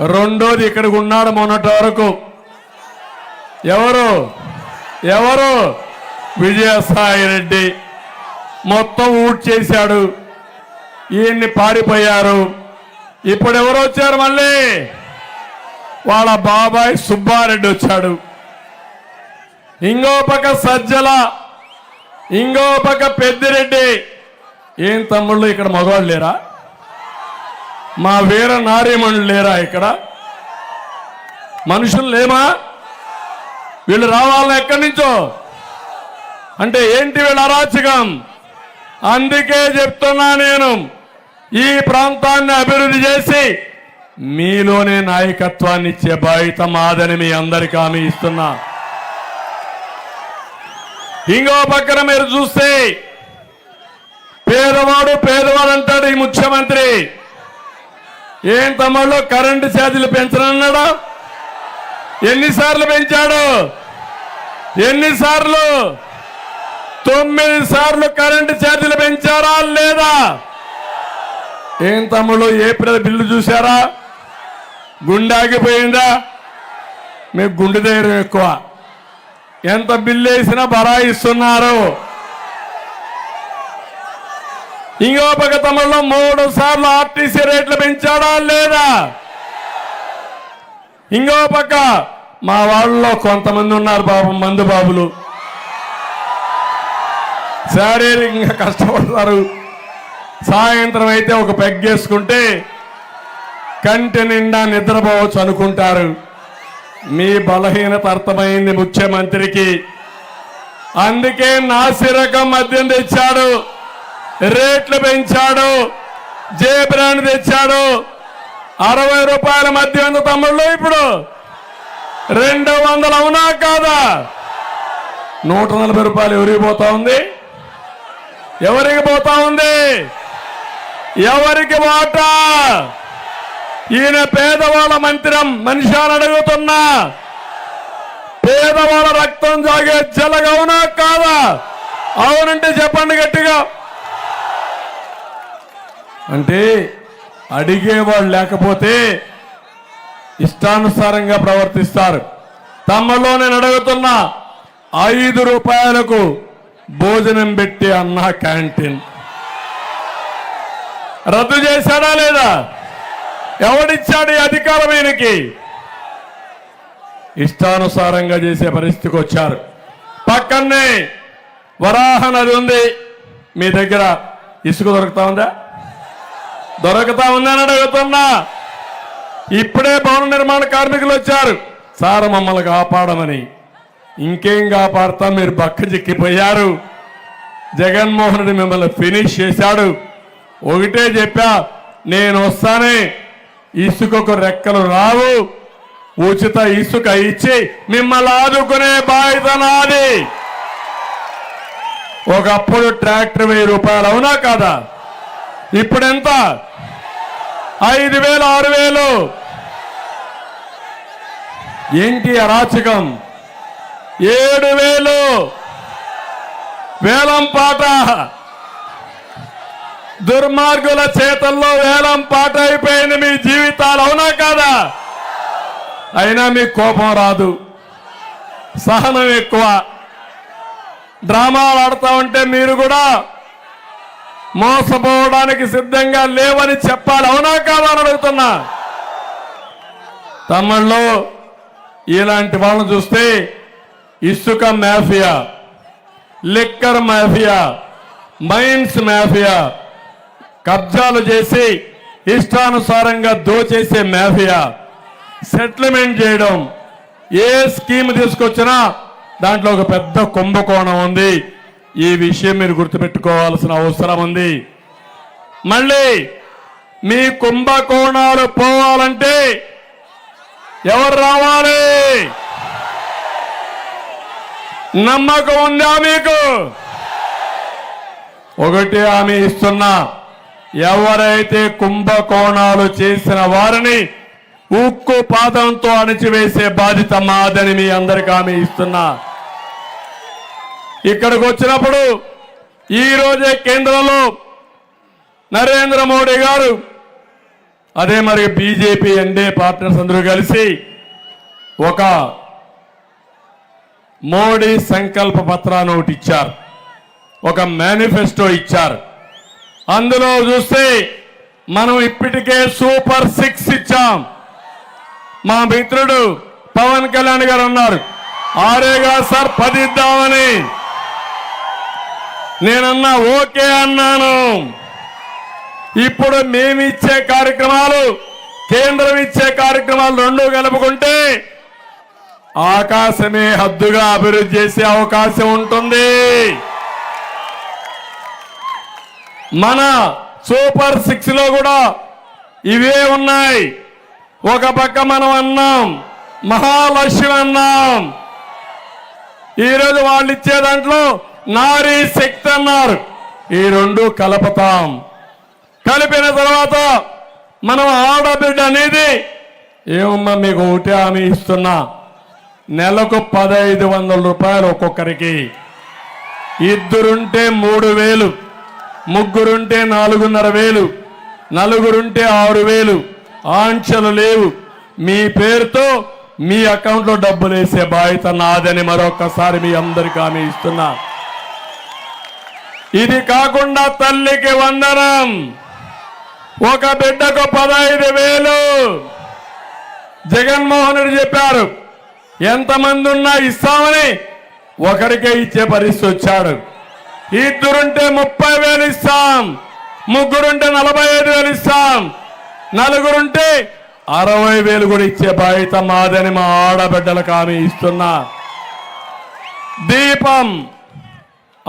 రెండోది ఇక్కడికి ఉన్నాడు మొన్నటి వరకు. ఎవరు? ఎవరు? విజయసాయి రెడ్డి. మొత్తం ఊట్ చేశాడు ఈయన్ని పారిపోయారు. ఇప్పుడు ఎవరు వచ్చారు మళ్ళీ? వాళ్ళ బాబాయ్ సుబ్బారెడ్డి వచ్చాడు. ఇంకో పక్క సజ్జల ఇంకో పక్క పెద్దిరెడ్డి. ఏం తమ్ముళ్ళు ఇక్కడ మగవాళ్ళు లేరా? మా వీర నారీమణులు లేరా ఇక్కడ? మనుషులు లేమా? వీళ్ళు రావాలని ఎక్కడి నుంచో? అంటే ఏంటి వీళ్ళ అరాచకం? అందుకే చెప్తున్నా నేను ఈ ప్రాంతాన్ని అభివృద్ధి చేసి మీలోనే నాయకత్వాన్ని ఇచ్చే బాధ్యత మాదని మీ అందరికీ హామీ ఇస్తున్నా. ఇంకో పక్కన మీరు చూస్తే పేదవాడు పేదవాడు అంటాడు ఈ ముఖ్యమంత్రి. ఏం తమ్ముళ్ళు కరెంటు ఛార్జీలు పెంచనన్నాడా? ఎన్నిసార్లు పెంచాడు? ఎన్నిసార్లు? తొమ్మిది సార్లు కరెంటు ఛార్జీలు పెంచారా లేదా? ఏం తమ్ముళ్ళు ఏప్రిల్ బిల్లు చూసారా గుండె ఆగిపోయిందా? మీకు గుండె ధైర్యం ఎక్కువ. ఎంత బిల్లు వేసినా బరాయిస్తున్నారు ఇంకో పక్క తమలో మూడు సార్లు ఆర్టీసీ రేట్లు పెంచాడా లేదా? ఇంకో పక్క మా వాళ్ళలో కొంతమంది ఉన్నారు బాబు మందు బాబులు. శారీరకంగా కష్టపడతారు. సాయంత్రం అయితే ఒక పెగ్గేసుకుంటే కంటి నిండా నిద్రపోవచ్చు అనుకుంటారు. మీ బలహీనత అర్థమైంది ముఖ్యమంత్రికి. అందుకే నాసిరకం మద్యం తెచ్చాడు. రేట్లు పెంచాడు జే బ్రాండ్ తెచ్చాడు. అరవై రూపాయల మధ్య ఉంది తమ్ముళ్ళు ఇప్పుడు. రెండు వందలు అవునా కాదా? నూట నలభై రూపాయలు ఎవరికి పోతా ఉంది? ఎవరికి పోతా ఉంది? ఎవరికి వాటా? ఈయన పేదవాళ్ళ మంత్రం మనిషి అని అడుగుతున్నా. పేదవాళ్ళ రక్తం జాగే జలగవునా కాదా? అవునంటే చెప్పండి గట్టిగా. అంటే అడిగేవాళ్ళు లేకపోతే ఇష్టానుసారంగా ప్రవర్తిస్తారు. తమలో నేను అడుగుతున్నా ఐదు రూపాయలకు భోజనం పెట్టి అన్న క్యాంటీన్. రద్దు చేశాడా లేదా? ఎవడిచ్చాడు ఈ అధికారం ఈయనకి? ఇష్టానుసారంగా చేసే పరిస్థితికి వచ్చారు. పక్కనే వరాహ నది ఉంది. మీ దగ్గర ఇసుక దొరుకుతా ఉందా? దొరకతా ఉందని అడుగుతున్నా. ఇప్పుడే భవన నిర్మాణ కార్మికులు వచ్చారు. సార్ మమ్మల్ని కాపాడమని. ఇంకేం కాపాడతా మీరు పక్క చిక్కిపోయారు. జగన్మోహన్ రెడ్డి మిమ్మల్ని ఫినిష్ చేశాడు. ఒకటే చెప్పా నేను వస్తానే. ఇసుకకు రెక్కలు రావు. ఉచిత ఇసుక ఇచ్చి మిమ్మల్ని ఆదుకునే బాధ్యత నాది. ఒకప్పుడు ట్రాక్టర్ వెయ్యి రూపాయలు అవునా కాదా? ఇప్పుడెంత? ఐదు వేలు ఆరు వేలు. ఏంటి అరాచకం ఏడు వేలు. వేలం పాట. దుర్మార్గుల చేతల్లో వేలం పాట అయిపోయింది మీ జీవితాలు అవునా కాదా? అయినా మీకు కోపం రాదు. సహనం ఎక్కువ. డ్రామాలు ఆడుతూ ఉంటే మీరు కూడా మోసపోవడానికి సిద్ధంగా లేవని చెప్పాలి. అవునా కాదా అని అడుగుతున్నా. తమిళ్ళో ఇలాంటి వాళ్ళని చూస్తే ఇసుక mafia liquor mafia mines mafia కబ్జాలు చేసి ఇష్టానుసారంగా దోచేసే మాఫియా. సెటిల్మెంట్ చేయడం ఏ స్కీమ్ తీసుకొచ్చినా దాంట్లో ఒక పెద్ద కుంభకోణం ఉంది. ఈ విషయం మీరు గుర్తుపెట్టుకోవాల్సిన అవసరం ఉంది. మళ్ళీ మీ కుంభకోణాలు పోవాలంటే ఎవరు రావాలి? నమ్మకం ఉందా మీకు? ఒకటి ఆమె ఇస్తున్నా. ఎవరైతే కుంభకోణాలు చేసిన వారిని ఉక్కు పాదంతో అణిచివేసే బాధ్యత మాదని మీ అందరికీ ఆమె ఇస్తున్నా. ఇక్కడికి వచ్చినప్పుడు ఈరోజే కేంద్రంలో నరేంద్ర మోడీ గారు అదే మరి బీజేపీ ఎండే పార్ట్నర్స్ అందరూ కలిసి ఒక మోడీ సంకల్ప పత్రాన్ని ఒకటి ఇచ్చారు. ఒక మేనిఫెస్టో ఇచ్చారు. అందులో చూస్తే మనం ఇప్పటికే సూపర్ సిక్స్ ఇచ్చాం. మా మిత్రుడు పవన్ కళ్యాణ్ గారు అన్నారు. ఆరేగా సార్ పదిద్దామని. నేనన్నా ఓకే అన్నాను. ఇప్పుడు మేమిచ్చే కార్యక్రమాలు కేంద్రం ఇచ్చే కార్యక్రమాలు రెండు కలుపుకుంటే ఆకాశమే హద్దుగా అభివృద్ధి చేసే అవకాశం ఉంటుంది. మన సూపర్ సిక్స్లో కూడా ఇవే ఉన్నాయి. ఒక పక్క మనం అన్నాం మహాలక్ష్మి అన్నాం. ఈరోజు వాళ్ళు ఇచ్చే దాంట్లో నారీ శక్తి అన్నారు ఈ రెండు కలుపుతాం. కలిపిన తర్వాత మనం ఆడబిడ్డ అనేది ఏమమ్మా మీకు ఒకటి హామీ ఇస్తున్నా? నెలకు పదహైదు వందల రూపాయలు ఒక్కొక్కరికి. ఇద్దరుంటే మూడు వేలు ముగ్గురుంటే నాలుగున్నర వేలు నలుగురుంటే ఆరు వేలు ఆంక్షలు లేవు. మీ పేరుతో మీ అకౌంట్లో డబ్బులు వేసే బాధ్యత నాదని మరొకసారి మీ అందరికీ హామీ ఇస్తున్నా. ఇది కాకుండా తల్లికి వందనం. ఒక బిడ్డకు పదహైదు వేలు. జగన్మోహన్ రెడ్డి చెప్పారు ఎంతమంది ఉన్నా ఇస్తామని. ఒకరికే ఇచ్చే పరిస్థితి వచ్చాడు. ఇద్దరుంటే ముప్పై వేలు ఇస్తాం. ముగ్గురుంటే నలభై ఐదు వేలు ఇస్తాం. నలుగురుంటే అరవై వేలు కూడా ఇచ్చే బాధ్యత మాదని మా ఆడబిడ్డలకు ఆమె ఇస్తున్నా. దీపం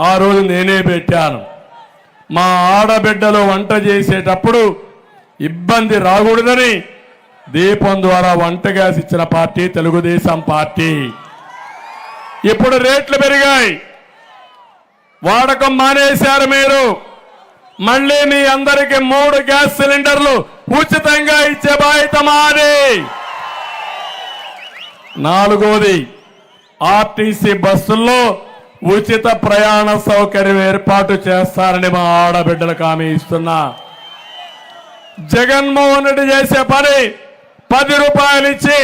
ఆ రోజు నేనే పెట్టాను. మా ఆడబిడ్డలు వంట చేసేటప్పుడు ఇబ్బంది రాకూడదని దీపం ద్వారా వంట గ్యాస్ ఇచ్చిన పార్టీ తెలుగుదేశం పార్టీ. ఇప్పుడు రేట్లు పెరిగాయి. వాడకం మానేశారు మీరు. మళ్ళీ మీ అందరికి మూడు గ్యాస్ సిలిండర్లు ఉచితంగా ఇచ్చే బాధ్యత మాది. నాలుగోది ఆర్టీసీ బస్సుల్లో ఉచిత ప్రయాణ సౌకర్యం ఏర్పాటు చేస్తారని మా ఆడబిడ్డలకు హామీ ఇస్తున్నా. జగన్మోహన్ రెడ్డి చేసే పని పది రూపాయలు ఇచ్చి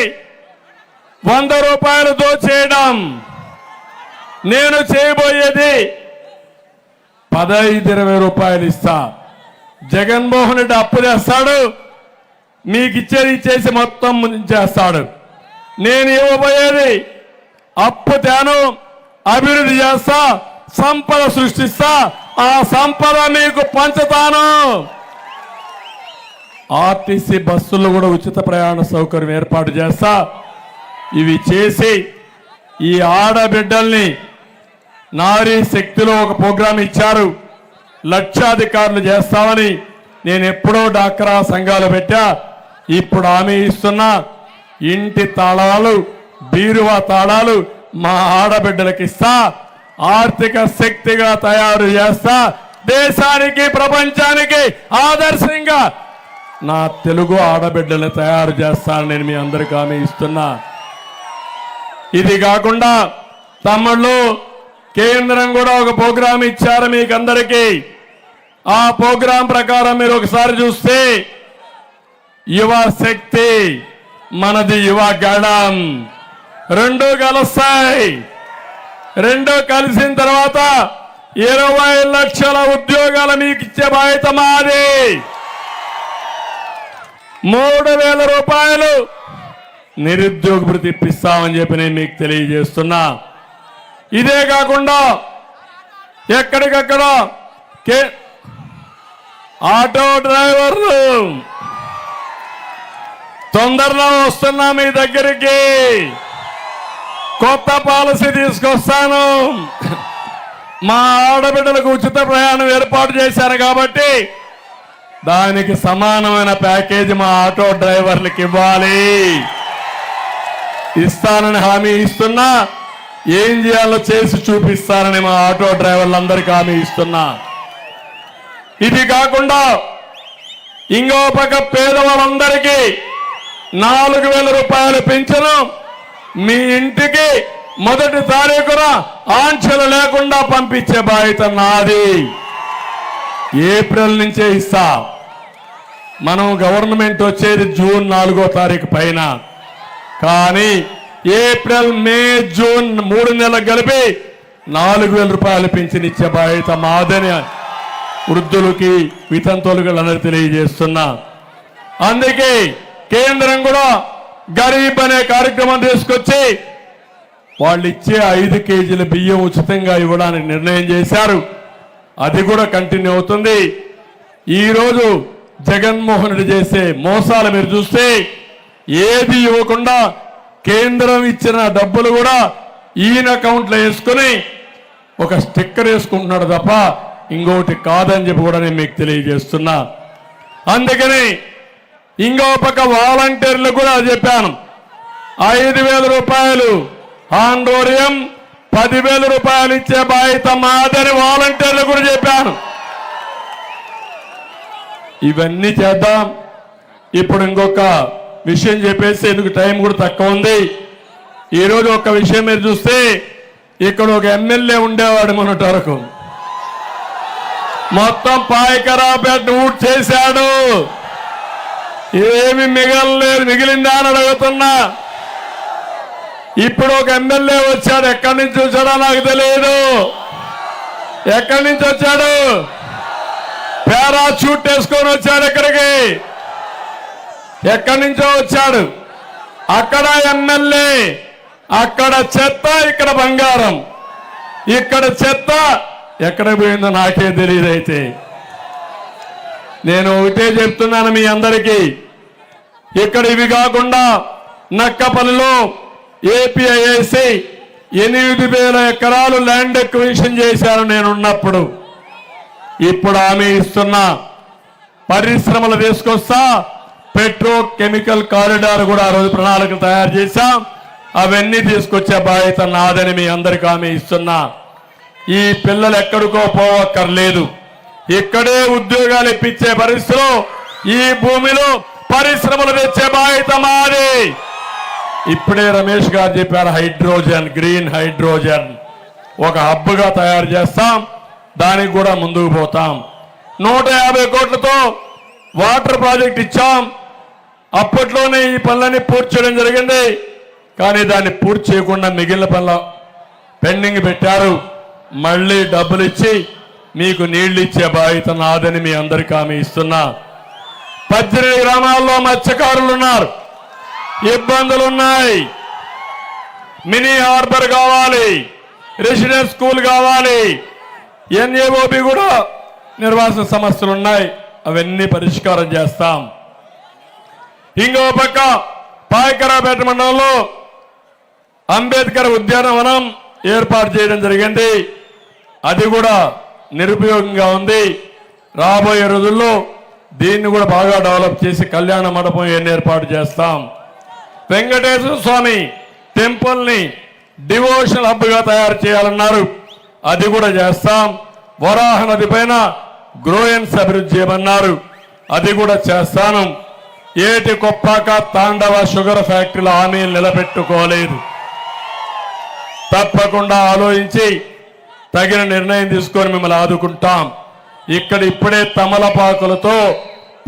వంద రూపాయలు దోచేయడం. నేను చేయబోయేది పదహైదు ఇరవై రూపాయలు ఇస్తా. జగన్మోహన్ రెడ్డి అప్పు చేస్తాడు మీకు ఇచ్చేది ఇచ్చేసి మొత్తం చేస్తాడు. నేను ఇవ్వబోయేది అప్పు తేను. అభివృద్ధి చేస్తా సంపద సృష్టిస్తా. ఆ సంపద మీకు పంచుతాను. ఆర్టీసీ బస్సుల్లో కూడా ఉచిత ప్రయాణ సౌకర్యం ఏర్పాటు చేస్తా. ఇవి చేసి ఈ ఆడబిడ్డల్ని నారీ శక్తిలో ఒక ప్రోగ్రాం ఇచ్చారు. లక్షాధికారులు చేస్తామని నేను ఎప్పుడో డాక్రా సంఘాలు పెట్టా. ఇప్పుడు హామీ ఇస్తున్నా. ఇంటి తాళాలు బీరువా తాళాలు మా ఆడబిడ్డలకు ఇస్తా. ఆర్థిక శక్తిగా తయారు చేస్తా. దేశానికి ప్రపంచానికి ఆదర్శంగా నా తెలుగు ఆడబిడ్డలు తయారు చేస్తాను నేను మీ అందరికీ హామీ ఇస్తున్నా. ఇది కాకుండా తమ్ముళ్ళు కేంద్రం కూడా ఒక ప్రోగ్రాం ఇచ్చారు మీకు అందరికీ ఆ ప్రోగ్రాం ప్రకారం మీరు ఒకసారి చూస్తే యువ శక్తి మనది యువ గణం. రెండు కలుస్తాయి రెండు కలిసిన తర్వాత ఇరవై లక్షల ఉద్యోగాలు మీకు ఇచ్చే బాధ్యత మాది. మూడు వేల రూపాయలు నిరుద్యోగ భృతి ఇప్పిస్తామని చెప్పి నేను మీకు తెలియజేస్తున్నా. ఇదే కాకుండా ఎక్కడికక్కడ కే ఆటో డ్రైవర్లు తొందరలో వస్తున్నా మీ దగ్గరికి. కొత్త పాలసీ తీసుకొస్తాను. మా ఆడబిడ్డలకు ఉచిత ప్రయాణం ఏర్పాటు చేశారు కాబట్టి దానికి సమానమైన ప్యాకేజీ మా ఆటో డ్రైవర్లకు ఇవ్వాలి. ఇస్తానని హామీ ఇస్తున్నా ఏం చేయాలో చేసి చూపిస్తానని మా ఆటో డ్రైవర్లందరికీ హామీ ఇస్తున్నా. ఇది కాకుండా ఇంకో పక్క పేదవాళ్ళందరికీ నాలుగు వేల రూపాయలు పెంచను మీ ఇంటికి మొదటి తారీఖున ఆంక్షలు లేకుండా పంపించే బాధ్యత నాది. ఏప్రిల్ నుంచే ఇస్తా. మనం గవర్నమెంట్ వచ్చేది జూన్ నాలుగో తారీఖు పైన. కానీ ఏప్రిల్ మే జూన్ మూడు నెలలు కలిపి నాలుగు వేల రూపాయలు పింఛన్ ఇచ్చే బాధ్యత మాదని వృద్ధులకి వితంతువులకు అందరూ తెలియజేస్తున్నా. అందుకే కేంద్రం కూడా గరీబ్ అనే కార్యక్రమం తీసుకొచ్చి వాళ్ళు ఇచ్చే ఐదు కేజీల బియ్యం ఉచితంగా ఇవ్వడానికి నిర్ణయం చేశారు. అది కూడా కంటిన్యూ అవుతుంది. ఈరోజు జగన్మోహన్ రెడ్డి చేసే మోసాలు మీరు చూస్తే ఏది ఇవ్వకుండా కేంద్రం ఇచ్చిన డబ్బులు కూడా ఈయన అకౌంట్లో వేసుకుని ఒక స్టిక్కర్ వేసుకుంటున్నాడు తప్ప ఇంకోటి కాదని చెప్పి కూడా నేను మీకు తెలియజేస్తున్నా. అందుకని ఇంకో పక్క వాలంటీర్లు కూడా చెప్పాను. ఐదు వేల రూపాయలు. ఆండోర్యం పదివేల రూపాయలు ఇచ్చే బాధ్యత మాదని వాలంటీర్లు కూడా చెప్పాను. ఇవన్నీ చేద్దాం. ఇప్పుడు ఇంకొక విషయం చెప్పేసి ఎందుకు టైం కూడా తక్కువ ఉంది. ఈరోజు ఒక విషయం మీరు చూస్తే ఇక్కడ ఒక ఎమ్మెల్యే ఉండేవాడు మొన్నటి వరకు. మొత్తం పాయకరాపేట ఊట్ చేశాడు ఏమి మిగలలేదు మిగిలిందా అని అడుగుతున్నా. ఇప్పుడు ఒక ఎమ్మెల్యే వచ్చాడు ఎక్కడి నుంచి వచ్చాడో నాకు తెలియదు ఎక్కడి నుంచి వచ్చాడు? పారాచూట్ వేసుకొని వచ్చాడు ఇక్కడికి. ఎక్కడి నుంచో వచ్చాడు? అక్కడ ఎమ్మెల్యే అక్కడ చెత్త ఇక్కడ బంగారం. ఇక్కడ చెత్త ఎక్కడ పోయిందో నాకే తెలియదు అయితే. నేను ఒకటే చెప్తున్నాను మీ అందరికీ. ఇక్కడ ఇవి కాకుండా నక్కపల్లిలో ఏపీఐఏసి ఎనిమిది వేల ఎకరాలు ల్యాండ్ ఎక్విజిషన్ చేశాను నేను ఉన్నప్పుడు ఇప్పుడు ఆమె ఇస్తున్న పరిశ్రమలు తీసుకొస్తా పెట్రో కెమికల్ కారిడార్ కూడా ఆ రోజు ప్రణాళిక తయారు చేశాం. అవన్నీ తీసుకొచ్చే బాధ్యత నాదని మీ అందరికీ ఆమె ఇస్తున్నా. ఈ పిల్లలు ఎక్కడికో పోవక్కర్లేదు. ఇక్కడే ఉద్యోగాలు ఇప్పించే పరిస్థితిలో ఈ భూమిలో పరిశ్రమలు తెచ్చే బాధ్యత మాది. ఇప్పుడే రమేష్ గారు చెప్పారు హైడ్రోజన్ గ్రీన్ హైడ్రోజన్. ఒక హబ్గా తయారు చేస్తాం దానికి కూడా ముందుకు పోతాం. నూట యాభై కోట్లతో వాటర్ ప్రాజెక్ట్ ఇచ్చాం. అప్పట్లోనే ఈ పనులన్నీ పూర్తి చేయడం జరిగింది. కానీ దాన్ని పూర్తి చేయకుండా మిగిలిన పనుల పెండింగ్ పెట్టారు. మళ్ళీ డబ్బులు ఇచ్చి మీకు నీళ్ళు ఇచ్చే బాధ్యత నాదని మీ అందరికీ ఆమె ఇస్తున్నా. పద్దెనిమిది గ్రామాల్లో మత్స్యకారులు ఉన్నారు ఇబ్బందులు ఉన్నాయి మినీ హార్బర్ కావాలి. రెసిడెన్స్ స్కూల్ కావాలి. ఎన్ఏఓబి కూడా నిర్వాసన సమస్యలు ఉన్నాయి అవన్నీ పరిష్కారం చేస్తాం. ఇంకో పక్క పాయకరాపేట మండలంలో అంబేద్కర్ ఉద్యానవనం ఏర్పాటు చేయడం జరిగింది. అది కూడా నిరుపయోగంగా ఉంది. రాబోయే రోజుల్లో దీన్ని కూడా బాగా డెవలప్ చేసి కళ్యాణ మండపం ఏర్పాటు చేస్తాం. వెంకటేశ్వర స్వామి టెంపుల్ని డివోషనల్ హబ్గా తయారు చేయాలన్నారు. అది కూడా చేస్తాం. వరాహ నది పైన గ్రోయన్స్ అభివృద్ధి చేయమన్నారు. అది కూడా చేస్తాను. ఏటి కొప్పాక తాండవ షుగర్ ఫ్యాక్టరీల హామీలు నిలబెట్టుకోలేదు. తప్పకుండా ఆలోచించి తగిన నిర్ణయం తీసుకొని మిమ్మల్ని ఆదుకుంటాం. ఇక్కడ ఇప్పుడే తమలపాకులతో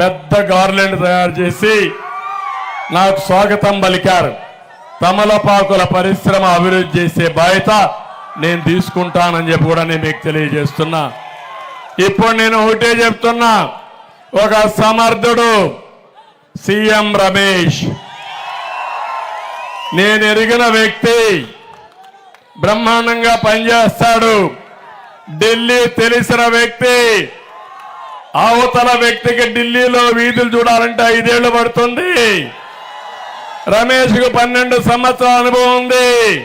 పెద్ద గార్లెండ్ తయారు చేసి నాకు స్వాగతం పలికారు. తమలపాకుల పరిశ్రమ అభివృద్ధి చేసే బాధ్యత నేను తీసుకుంటానని చెప్పి కూడా నేను మీకు తెలియజేస్తున్నా. ఇప్పుడు నేను ఒకటే చెప్తున్నా. ఒక సమర్థుడు సీఎం రమేష్. నేను ఎరిగిన వ్యక్తి. బ్రహ్మాండంగా పనిచేస్తాడు. ఢిల్లీ తెలిసిన వ్యక్తి. అవతల వ్యక్తికి ఢిల్లీలో వీధులు చూడాలంటే ఐదేళ్ళు పడుతుంది. రమేష్కు పన్నెండు సంవత్సరాల అనుభవం ఉంది.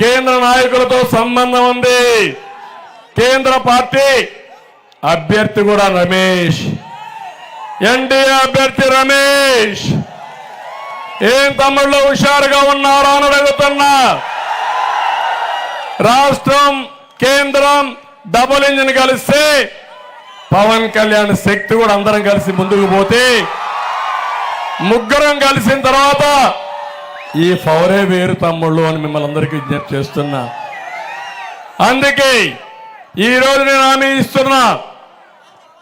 కేంద్ర నాయకులతో సంబంధం ఉంది. కేంద్ర పార్టీ అభ్యర్థి కూడా రమేష్. ఎన్డీఏ అభ్యర్థి రమేష్. ఏం తమ్ముళ్ళు హుషారుగా ఉన్నారా అని అడుగుతున్నా. రాష్ట్రం కేంద్రం డబుల్ ఇంజిన్ కలిస్తే పవన్ కళ్యాణ్ శక్తి కూడా అందరం కలిసి ముందుకు పోతే ముగ్గురం కలిసిన తర్వాత ఈ పవరే వేరు తమ్ముళ్ళు అని మిమ్మల్ని అందరికీ విజ్ఞప్తి చేస్తున్నా. అందుకే ఈ రోజు నేను హామీ ఇస్తున్నా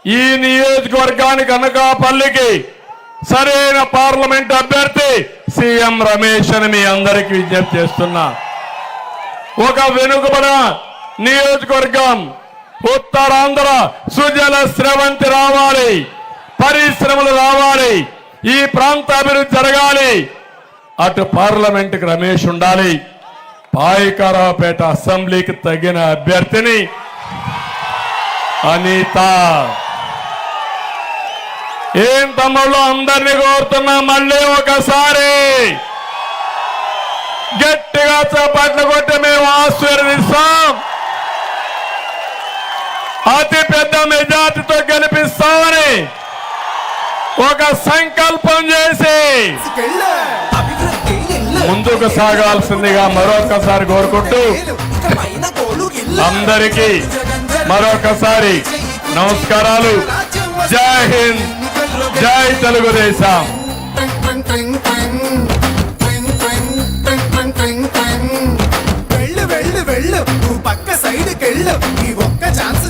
ఈ నియోజకవర్గానికి అనకాపల్లికి సరైన పార్లమెంట్ అభ్యర్థి సీఎం రమేష్ అని మీ అందరికీ విజ్ఞప్తి చేస్తున్నా. ఒక వెనుకబడిన నియోజకవర్గం ఉత్తరాంధ్ర సుజల స్రవంతి రావాలి పరిశ్రమలు రావాలి ఈ ప్రాంత అభివృద్ధి జరగాలి. అటు పార్లమెంట్ రమేష్ ఉండాలి పాయికారావుపేట అసెంబ్లీకి తగిన అభ్యర్థిని అనిత. ఏం తమ్ముళ్ళు అందరినీ కోరుతున్నా మళ్ళీ ఒకసారి. గట్టిగా చపాట్లు కొట్టే అతి పెద్ద మెజార్టీతో గెలిపిస్తామని ఒక సంకల్పం చేసి ముందుకు సాగాల్సిందిగా మరొకసారి కోరుకుంటూ ఇకపైన అందరికీ మరొకసారి నమస్కారాలు. జై హింద్. జై తెలుగుదేశం.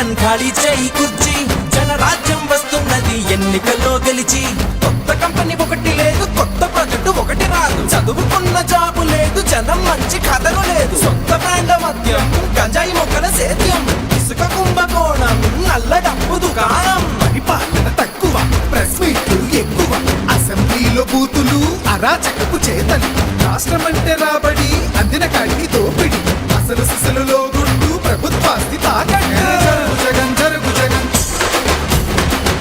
జగన్ ఖాళీ చేయి కుర్చి. జనరాజ్యం వస్తున్నది ఎన్నికల్లో గెలిచి. కొత్త కంపెనీ ఒకటి లేదు కొత్త ప్రాజెక్టు ఒకటి రాదు. చదువుకున్న జాబు లేదు జనం మంచి కథలు లేదు. సొంత బ్రాండ్ మద్యం గంజాయి మొక్కల సేద్యం. ఇసుక కుంభకోణం నల్ల డబ్బు దుకాణం. పరిపాలన తక్కువ ప్రెస్ మీట్లు ఎక్కువ. అసెంబ్లీలో బూతులు అరాచకపు చేతలు. రాష్ట్రం అంటే రాబడి అందిన కడిగి దోపిడి. అసలు సిసలులో గుండు ప్రభుత్వాస్తి తాకండి